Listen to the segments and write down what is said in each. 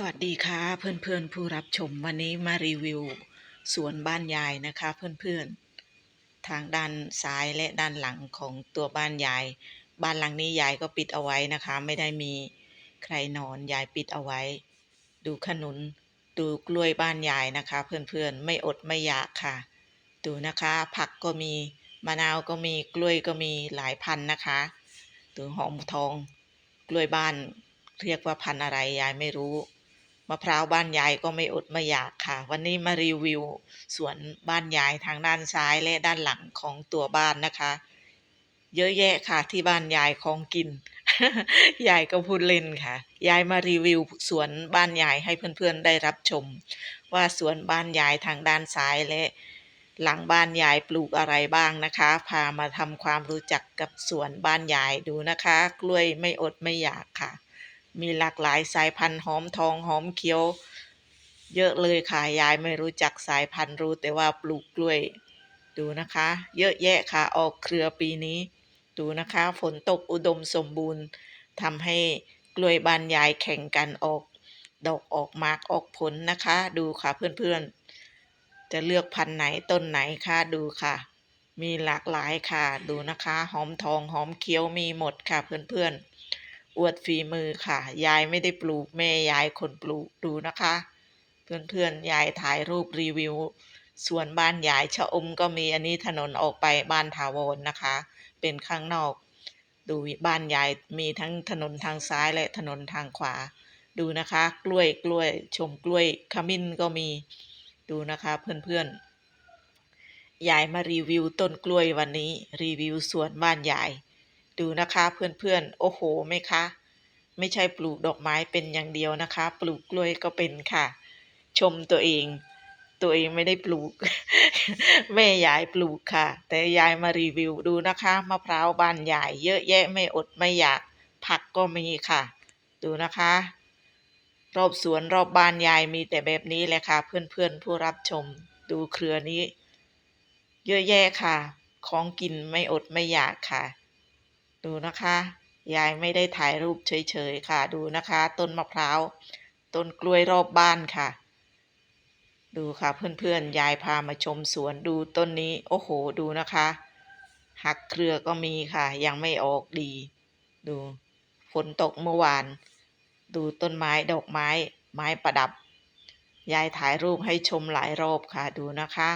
สวัสดีค่ะเพื่อนๆผู้รับชมวันนี้มารีวิวสวนบ้านยายนะคะเพื่อนๆ ทางด้านซ้ายและด้านหลังของตัวบ้านยาย บ้านหลังนี้ยายก็ปิดเอาไว้นะคะ ไม่ได้มีใครนอนยายปิดเอาไว้ ดูขนุนดูกล้วยบ้านยายนะคะ เพื่อนๆไม่อดไม่อยากค่ะ ดูนะคะผักก็มีมะนาวก็มีกล้วยก็มีหลายพันนะคะดูหอมทองกล้วยบ้านเรียกว่าพันอะไรยายไม่รู้ มะพร้าวบ้านยายก็ไม่อดไม่อยากค่ะ วันนี้มารีวิวสวนบ้านยายทางด้านซ้ายและด้านหลังของตัวบ้านนะคะ เยอะแยะค่ะที่บ้านยายของกิน ยายก็พูดเล่นค่ะ ยายมารีวิวสวนบ้านยายให้เพื่อนๆได้รับชม ว่าสวนบ้านยายทางด้านซ้ายและหลังบ้านยายปลูกอะไรบ้างนะคะ พามาทำความรู้จักกับสวนบ้านยายดูนะคะ กล้วยไม่อดไม่อยากค่ะ มีหลากหลายสายพันธุ์หอมทองหอมเขียว เยอะเลยค่ะยายไม่รู้จักสายพันธุ์รู้แต่ว่าปลูกกล้วย ดูนะคะ เยอะแยะค่ะออกเครือปีนี้ ดูนะคะฝนตกอุดมสมบูรณ์ทำให้กล้วยบานยายแข่งกันออกดอกออกมากออกผลนะคะ ดูค่ะเพื่อนๆ จะเลือกพันธุ์ไหนต้นไหนคะดูค่ะ มีหลากหลายค่ะดูนะคะ หอมทองหอมเขียวมีหมดค่ะเพื่อนๆ อวดฝีมือค่ะ ยายไม่ได้ปลูกแม่ยายคนปลูกดูนะคะ เพื่อนๆยายถ่ายรูปรีวิวส่วนบ้านยายชะอมก็มีอันนี้ถนนออกไปบ้านถาวรนะคะ เป็นข้างนอก ดูบ้านยายมีทั้งถนนทางซ้ายและถนนทางขวา ดูนะคะ กล้วยกล้วยชมกล้วยขมิ้นก็มีดูนะคะเพื่อนๆยายมารีวิวต้นกล้วยวันนี้ รีวิวสวนบ้านยาย ดูนะคะเพื่อนๆ โอ้โหไหมคะ ไม่ใช่ปลูกดอกไม้เป็นอย่างเดียวนะคะ ปลูกกล้วยก็เป็นค่ะ ชมตัวเอง ตัวเองไม่ได้ปลูก แม่ยายปลูกค่ะ แต่ยายมารีวิวดูนะคะมะพร้าวบานยายเยอะแยะไม่อดไม่อยากผักก็มีค่ะ ดูนะคะ รอบสวนรอบบ้านยายมีแต่แบบนี้แหละค่ะ เพื่อนๆ ผู้รับชมดูเครือนี้ เยอะแยะค่ะ ของกินไม่อดไม่อยากค่ะ ดูนะคะ ยายไม่ได้ถ่ายรูปเฉยๆค่ะ ดูนะคะ ต้นมะพร้าว ต้นกล้วยรอบบ้านค่ะ ดูค่ะเพื่อนๆ ยายพามาชมสวนดูต้นนี้ โอ้โห ดูนะคะ หักเครือก็มีค่ะ ยังไม่ออกดี ดู ฝนตกเมื่อวาน ดูต้นไม้ดอกไม้ ไม้ประดับ ยายถ่ายรูปให้ชมหลายรอบค่ะ ดูนะคะ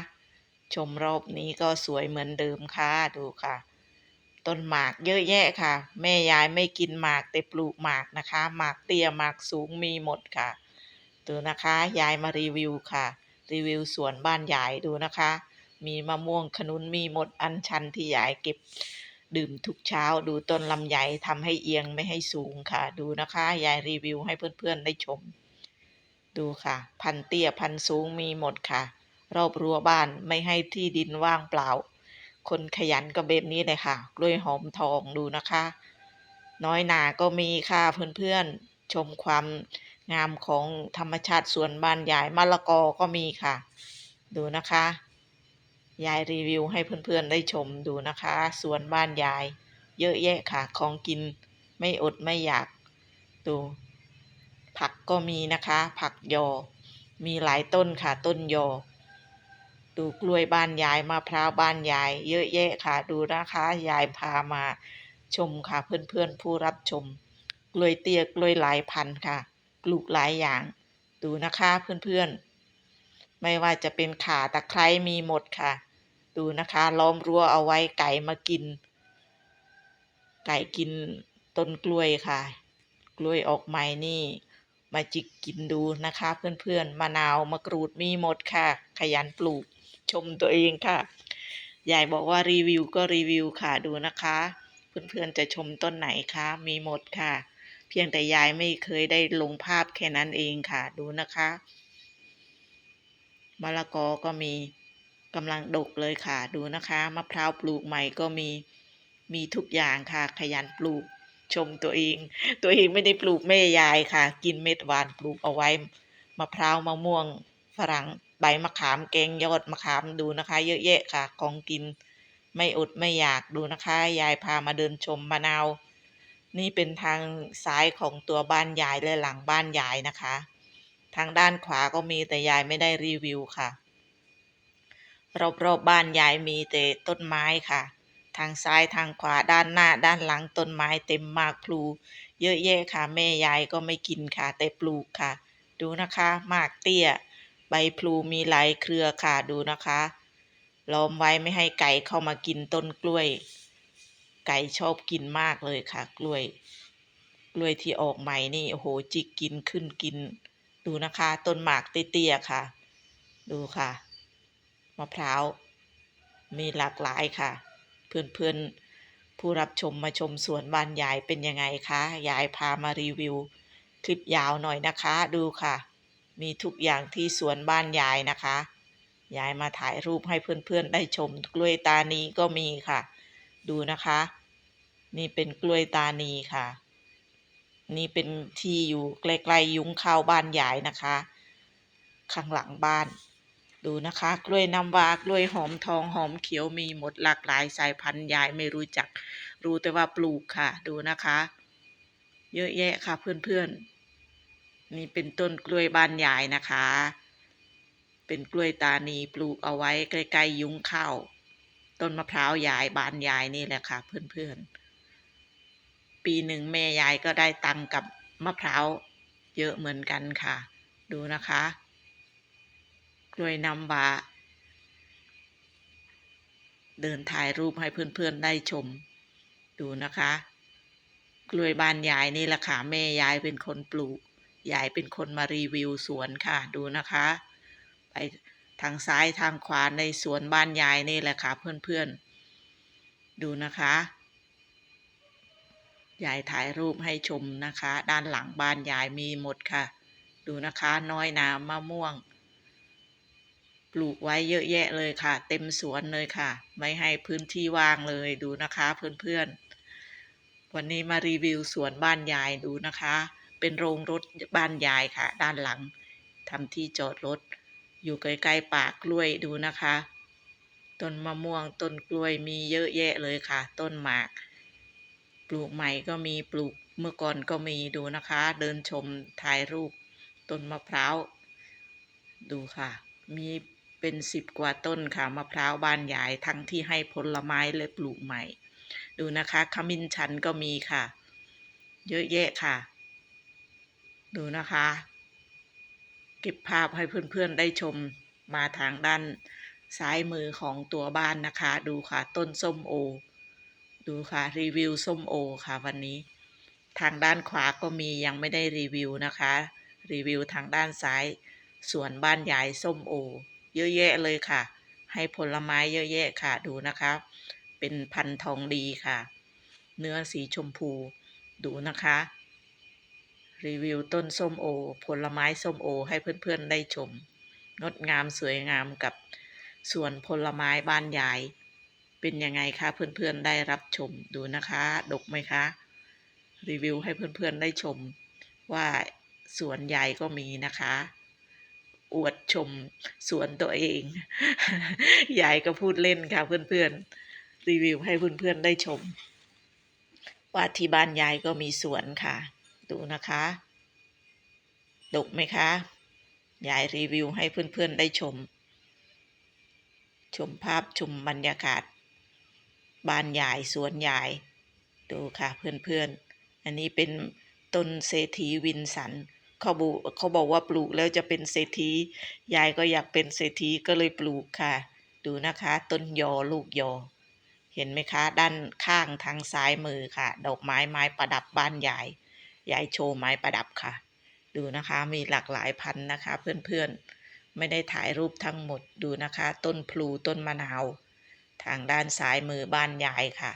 ชมรอบนี้ก็สวยเหมือนเดิมค่ะ ดูค่ะ ต้นหมากเยอะแยะค่ะ แม่ยายไม่กินหมากแต่ปลูกหมากนะคะหมากเตี้ยหมากสูงมีหมดค่ะ ดูนะคะ ยายมารีวิวค่ะ รีวิวสวนบ้านยายดูนะคะ มีมะม่วงขนุนมีหมดอันชันที่ยายเก็บดื่มทุกเช้าดูต้นลำไยทำให้เอียงไม่ให้สูงค่ะ ดูนะคะยายรีวิวให้เพื่อนๆได้ชม ดูค่ะ พันเตี้ยพันสูงมีหมดค่ะ รอบรั้วบ้านไม่ให้ที่ดินว่างเปล่า คนขยันก็แบบนี้เลยค่ะ กล้วยหอมทองดูนะคะ น้อยหนาก็มีค่ะเพื่อนๆ ชมความงามของธรรมชาติสวนบ้านยายมะละกอก็มีค่ะ ดูนะคะ ยายรีวิวให้เพื่อนๆได้ชมดูนะคะสวนบ้านยาย เยอะแยะค่ะ ของกินไม่อดไม่อยาก ดู ผักก็มีนะคะ ผักยอ มีหลายต้นค่ะต้นยอ ดูกล้วยบ้านยายมะพร้าวบ้านยาย เยอะแยะค่ะดูนะคะยายพามาชมค่ะเพื่อนๆผู้รับชม กล้วยเตี้ยกล้วยหลายพันค่ะ ปลูกหลายอย่าง ดูนะคะเพื่อนๆ ไม่ว่าจะเป็นข่าตะไคร้มีหมดค่ะ ดูนะคะล้อมรั้วเอาไว้ไก่มากิน ไก่กินต้นกล้วยค่ะ กล้วยออกใหม่นี่มาจิกกินดูนะคะ เพื่อนๆมะนาวมะกรูดมีหมดค่ะ ขยันปลูก ชมตัวเองค่ะ ยายบอกว่ารีวิวก็รีวิวค่ะดูนะคะ เพื่อนๆจะชมต้นไหนคะมีหมดค่ะ เพียงแต่ยายไม่เคยได้ลงภาพแค่นั้นเองค่ะดูนะคะมะละกอก็มีกำลังดกเลยค่ะดูนะคะมะพร้าวปลูกใหม่ก็มีมีทุกอย่างค่ะ ขยันปลูกชมตัวเอง ตัวเองไม่ได้ปลูกแม่ยายค่ะ กินเม็ดหวานปลูกเอาไว้มะพร้าวมะม่วงฝรั่ง ใบมะขามแกงยอดมะขามดูนะคะ เยอะแยะค่ะของกินไม่อดไม่อยากดูนะคะ ยายพามาเดินชมมะนาว นี่เป็นทางซ้ายของตัวบ้านยายและหลังบ้านยายนะคะ ทางด้านขวาก็มีแต่ยายไม่ได้รีวิวค่ะ รอบๆบบ้านยายมีแต่ต้นไม้ค่ะ ทางซ้ายทางขวาด้านหน้าด้านหลังต้นไม้เต็มมากพลูเยอะแยะค่ะ แม่ยายก็ไม่กินค่ะ แต่ปลูกค่ะ ดูนะคะมากเตี้ย ใบพลูมีหลายเครือค่ะดูนะคะล้อมไว้ไม่ให้ไก่เข้ามากินต้นกล้วย ไก่ชอบกินมากเลยค่ะ กล้วย กล้วยที่ออกใหม่นี่โอ้โหจิกกินขึ้นกิน ดูนะคะ ต้นหมากเตี้ยๆค่ะ ดูค่ะมะพร้าวมีหลากหลายค่ะ เพื่อนๆผู้รับชมมาชมสวนบ้านยายเป็นยังไงคะยายพามารีวิว คลิปยาวหน่อยนะคะ ดูค่ะ มีทุกอย่างที่สวนบ้านยายนะคะ ยายมาถ่ายรูปให้เพื่อนๆได้ชมกล้วยตานีก็มีค่ะ ดูนะคะ นี่เป็นกล้วยตานีค่ะ นี่เป็นที่อยู่ใกล้ๆยุ้งข้าวบ้านยายนะคะ ข้างหลังบ้าน ดูนะคะ กล้วยน้ำว้ากล้วยหอมทองหอมเขียวมีหมดหลากหลายสายพันธุ์ยายไม่รู้จัก รู้แต่ว่าปลูกค่ะ ดูนะคะ เยอะแยะค่ะเพื่อนๆ นี่เป็นต้นกล้วยบ้านยายนะคะ เป็นกล้วยตานีปลูกเอาไว้ใกล้ๆยุ้งข้าวต้นมะพร้าวยายบ้านยายนี่แหละค่ะ เพื่อนๆ ปีหนึ่งแม่ยายก็ได้ตังกับมะพร้าวเยอะเหมือนกันค่ะ ดูนะคะ กล้วยน้ำวาเดินถ่ายรูปให้เพื่อนๆได้ชม ดูนะคะ กล้วยบานยายนี่แหละค่ะแม่ยายเป็นคนปลูก ยายเป็นคนมารีวิวสวนค่ะดูนะคะ ไปทางซ้ายทางขวาในสวนบ้านยายนี่แหละค่ะเพื่อนๆ ดูนะคะยายถ่ายรูปให้ชมนะคะ ด้านหลังบ้านยายมีหมดค่ะ ดูนะคะน้อยนามะม่วง ปลูกไว้เยอะแยะเลยค่ะ เต็มสวนเลยค่ะ ไม่ให้พื้นที่ว่างเลยดูนะคะเพื่อนๆ วันนี้มารีวิวสวนบ้านยายดูนะคะ เป็นโรงรถบ้านยายค่ะ ด้านหลังทำที่จอดรถ อยู่ใกล้ๆป่ากล้วยดูนะคะ ต้นมะม่วงต้นกล้วยมีเยอะแยะเลยค่ะ ต้นหมาก ปลูกใหม่ก็มีปลูกเมื่อก่อนก็มีดูนะคะ เดินชมถ่ายรูป ต้นมะพร้าวดูค่ะ มีเป็นสิบกว่าต้นค่ะมะพร้าวบ้านยายทั้งที่ให้ผลไม้และปลูกใหม่ ดูนะคะขมิ้นชันก็มีค่ะ เยอะแยะค่ะ ดูนะคะ เก็บภาพให้เพื่อนๆได้ชมมาทางด้านซ้ายมือของตัวบ้านนะคะ ดูค่ะต้นส้มโอ ดูค่ะรีวิวส้มโอค่ะวันนี้ ทางด้านขวาก็มียังไม่ได้รีวิวนะคะ รีวิวทางด้านซ้ายสวนบ้านยายส้มโอ เยอะแยะเลยค่ะ ให้ผลไม้เยอะแยะค่ะดูนะคะ เป็นพันธุ์ทองดีค่ะ เนื้อสีชมพูดูนะคะ รีวิวต้นส้มโอ ผลไม้ส้มโอให้เพื่อนๆได้ชม งดงามสวยงามกับสวนผลไม้บ้านยาย เป็นยังไงคะเพื่อนๆได้รับชมดูนะคะ ดกไหมคะ รีวิวให้เพื่อนๆได้ชม ว่าสวนยายก็มีนะคะ อวดชมสวนตัวเองยายก็พูดเล่นค่ะเพื่อนๆ รีวิวให้เพื่อนๆได้ชมว่าที่บ้านยายก็มีสวนค่ะ ดูนะคะดกไหมคะ ยายรีวิวให้เพื่อนๆได้ชม ชมภาพชมบรรยากาศ บ้านยายสวนยาย ดูค่ะเพื่อนๆ อันนี้เป็นต้นเศรษฐีวินสันเขาบอกเขาบอกว่าปลูกแล้วจะเป็นเศรษฐี ยายก็อยากเป็นเศรษฐีก็เลยปลูกค่ะ ดูนะคะ ต้นยอลูกยอ เห็นไหมคะ ด้านข้างทางซ้ายมือค่ะ ดอกไม้ไม้ประดับบ้านยาย ยายโชว์ไม้ประดับค่ะ ดูนะคะมีหลากหลายพันธุ์นะคะ เพื่อนๆ ไม่ได้ถ่ายรูปทั้งหมดดูนะคะ ต้นพลูต้นมะนาว ทางด้านซ้ายมือบ้านยายค่ะ